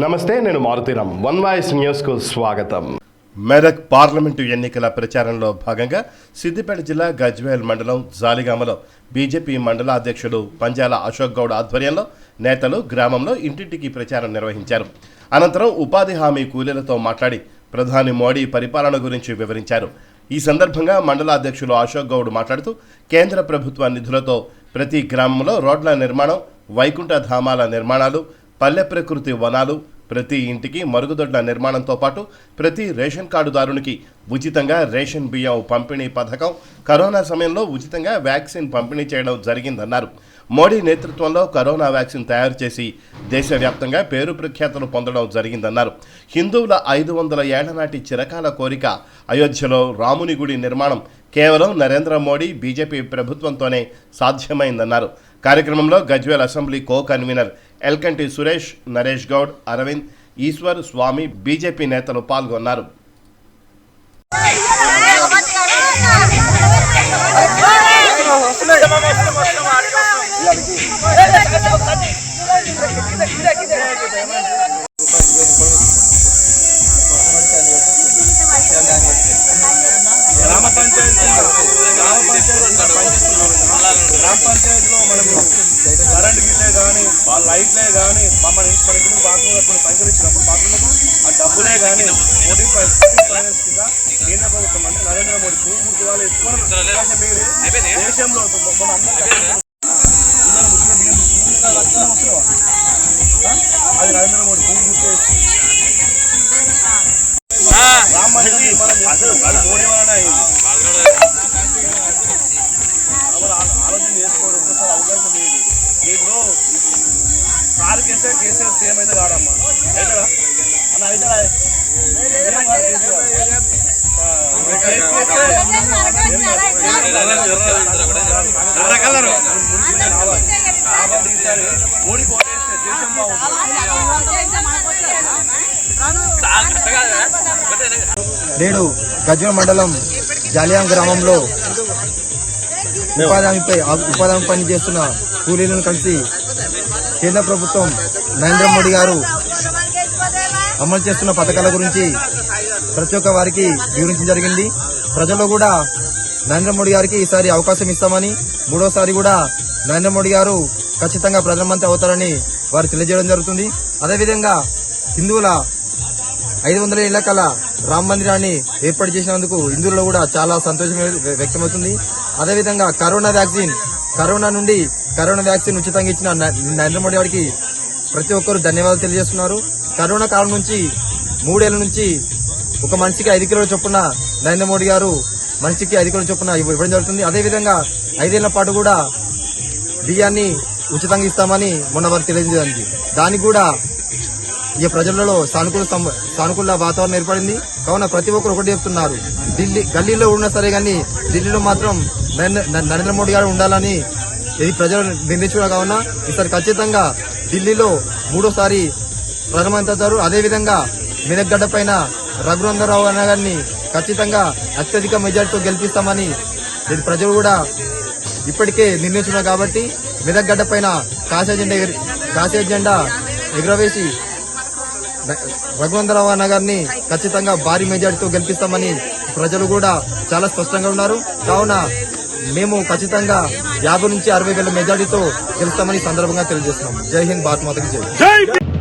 నమస్తే నేను Maruthi Ram one voice న్యూస్కు స్వాగతం. మెదక్ పార్లమెంటు ఎన్నికల ప్రచారంలో భాగంగా సిద్దిపేట జిల్లా గజ్వేల్ మండలం జాలిగామలో బీజేపీ మండల అధ్యక్షుడు పంజాల అశోక్ గౌడ్ ఆధ్వర్యంలో నేతలు గ్రామంలో ఇంటింటికి ప్రచారం నిర్వహించారు. అనంతరం ఉపాధి హామీ కూలీలతో మాట్లాడి ప్రధాని మోడీ పరిపాలన గురించి వివరించారు. ఈ సందర్భంగా మండల అధ్యక్షులు అశోక్ గౌడ్ మాట్లాడుతూ కేంద్ర ప్రభుత్వ నిధులతో ప్రతి గ్రామంలో రోడ్ల నిర్మాణం వైకుంఠ ధామాల నిర్మాణాలు పల్లె ప్రకృతి వనాలు ప్రతి ఇంటికి మరుగుదొడ్ల నిర్మాణంతో పాటు ప్రతి రేషన్ కార్డుదారునికి ఉచితంగా రేషన్ బియ్యం పంపిణీ పథకం కరోనా సమయంలో ఉచితంగా వ్యాక్సిన్ పంపిణీ చేయడం జరిగిందన్నారు. మోడీ నేతృత్వంలో కరోనా వ్యాక్సిన్ తయారు చేసి దేశవ్యాప్తంగా పేరు ప్రఖ్యాతలు పొందడం జరిగిందన్నారు. హిందువుల ఐదు వందల ఏళ్ళ నాటి చిరకాల కోరిక అయోధ్యలో రాముని గుడి నిర్మాణం కేవలం నరేంద్ర మోడీ బీజేపీ ప్రభుత్వంతోనే సాధ్యమైందన్నారు. కార్యక్రమంలో Gajwel assembly co convener Elkanti Suresh Naresh Goud Arvind Eshwar Swamy BJP నేతలు పాల్గొన్నారు. గ్రామ పంచాయతీ గ్రామ పంచాయతీ గ్రామ పంచాయతీలో మనము కరెంట్ బిల్లే కానీ వాళ్ళ లైట్లే కానీ మమ్మల్ని మన ఇంటి ముందు బాత్రూమ్ కొన్ని పైసలు ఇచ్చినప్పుడు బాత్రూమ్లకు ఆ డబ్బులే కానీ మోడీ ఫైనాన్స్ కింద కేంద్ర ప్రభుత్వం అంటే నరేంద్ర మోడీ పూర్తి వాళ్ళు అవకాశం మిగిలి దేశంలో మన అందరూ? అది నరేంద్ర మోడీ భూమి గుర్తు రామ మోడీ వలన కారు కేసీఆర్ కేసీఆర్ సీఎం అయితే కాడమ్మా. అవుతాడా అన్న అవుతాడా మోడీ కోటేస్తే దేశం బాగుంటుంది నేడు గజ్వల్ మండలం జాలియాం గ్రామంలో ఉపాధి హామీపై ఉపాధి హామీ పని చేస్తున్న కూలీలను కలిసి కేంద్ర ప్రభుత్వం నరేంద్ర మోడీ గారు అమలు చేస్తున్న పథకాల గురించి ప్రతి ఒక్క వారికి వివరించడం జరిగింది. ప్రజల్లో కూడా నరేంద్ర మోడీ గారికి ఈసారి అవకాశం ఇస్తామని మూడోసారి కూడా నరేంద్ర మోడీ గారు ఖచ్చితంగా ప్రధానమంత్రి అవుతారని వారు తెలియజేయడం జరుగుతుంది. అదేవిధంగా హిందువుల ఐదు వందల ఏళ్ళ కల రామ మందిరాన్ని ఏర్పాటు చేసినందుకు హిందువుల్లో కూడా చాలా సంతోషం వ్యక్తమవుతుంది. అదేవిధంగా కరోనా వ్యాక్సిన్ కరోనా నుండి కరోనా వ్యాక్సిన్ ఉచితంగా ఇచ్చిన నరేంద్ర మోడీ గారికి ప్రతి ఒక్కరు ధన్యవాదాలు తెలియజేస్తున్నారు. కరోనా కాలం నుంచి మూడేళ్ళ నుంచి ఒక మనిషికి ఐదు కిలోల చొప్పున నరేంద్ర మోడీ గారు మనిషికి ఐదు కిలోల చొప్పున ఇవ్వడం జరుగుతుంది. అదేవిధంగా ఐదేళ్ళ పాటు కూడా బియ్యాన్ని ఉచితంగా ఇస్తామని మొన్న వారు తెలియజేయండి దానికి కూడా ఈ ప్రజలలో సానుకూల సానుకూల వాతావరణం ఏర్పడింది. కావున ప్రతి ఒక్కరు ఒకటి చెప్తున్నారు. ఢిల్లీ గల్లీలో ఉన్నా సరే కానీ ఢిల్లీలో మాత్రం నరేంద్ర నరేంద్ర మోడీ గారు ఉండాలని ఇది ప్రజలు నిర్ణయించుకున్న కావున ఈసారి ఖచ్చితంగా ఢిల్లీలో మూడోసారి ప్రధానమంత్రి అవుతారు. అదేవిధంగా మినగడ్డ పైన రఘునందరావు అన్న గారిని ఖచ్చితంగా అత్యధిక మెజార్టీతో గెలిపిస్తామని ఇది ప్రజలు కూడా ఇప్పటికే నిర్ణయించున్నారు కాబట్టి మెదక్గడ్డ పైన కాశీ జెండా కాశీ జెండా ఎగురవేసి రఘువంతరావు అన్న గారిని ఖచ్చితంగా భారీ మెజార్టీతో గెలిపిస్తామని ప్రజలు కూడా చాలా స్పష్టంగా ఉన్నారు. కావున మేము ఖచ్చితంగా యాభై నుంచి అరవై వేల మెజార్టీతో గెలుస్తామని సందర్భంగా తెలియజేస్తున్నాం. జై హింద్ భారత్ మాతకి జై. జై